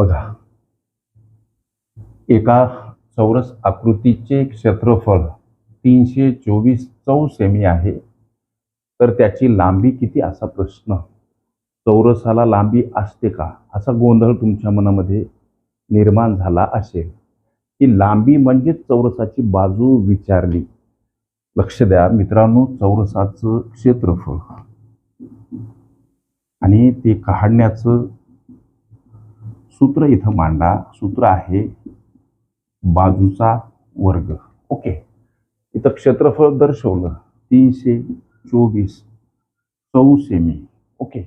बघा. एका चौरस आकृतीचे क्षेत्रफळ तीनशे चोवीस चौ सेमी आहे. तर त्याची लांबी किती असा प्रश्न? चौरसाला लांबी असते का? असा गोंधळ तुमच्या मनामध्ये निर्माण झाला असेल. की लांबी म्हणजे चौरसाची बाजू विचारली. लक्ष द्या मित्रांनो चौरसाचं क्षेत्रफळ. आणि ते काढण्याचं सूत्र इथं मांडा. सूत्र आहे बाजूचा वर्ग. ओके. इथं क्षेत्रफळ दर्शवलं. तीनशे चोवीस चौ सेमी ओके.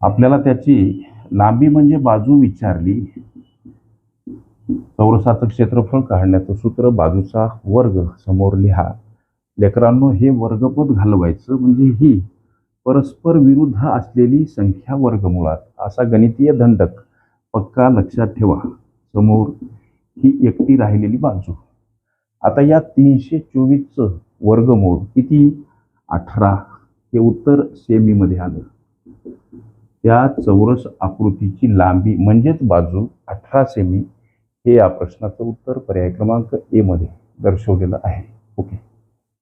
आपल्याला त्याची लांबी म्हणजे बाजू विचारली. चौरसाचं क्षेत्रफळ काढण्याचं सूत्र बाजूचा वर्ग. समोर लिहा. लेकरांनो हे वर्गपद घालवायचं म्हणजे ही. परस्पर विरुद्ध असलेली संख्या वर्गमुळात असा गणितीय दंडक पक्का लक्षात ठेवा. समोर ही एकटी राहिलेली बाजू. आता या तीनशे चोवीसचं वर्गमूळ किती? अठरा. हे उत्तर सेमीमध्ये आलं. त्या चौरस आकृतीची लांबी म्हणजेच बाजू अठरा सेमी हे या प्रश्नाचं उत्तर पर्याय क्रमांक ए मध्ये दर्शवलेलं आहे. ओके.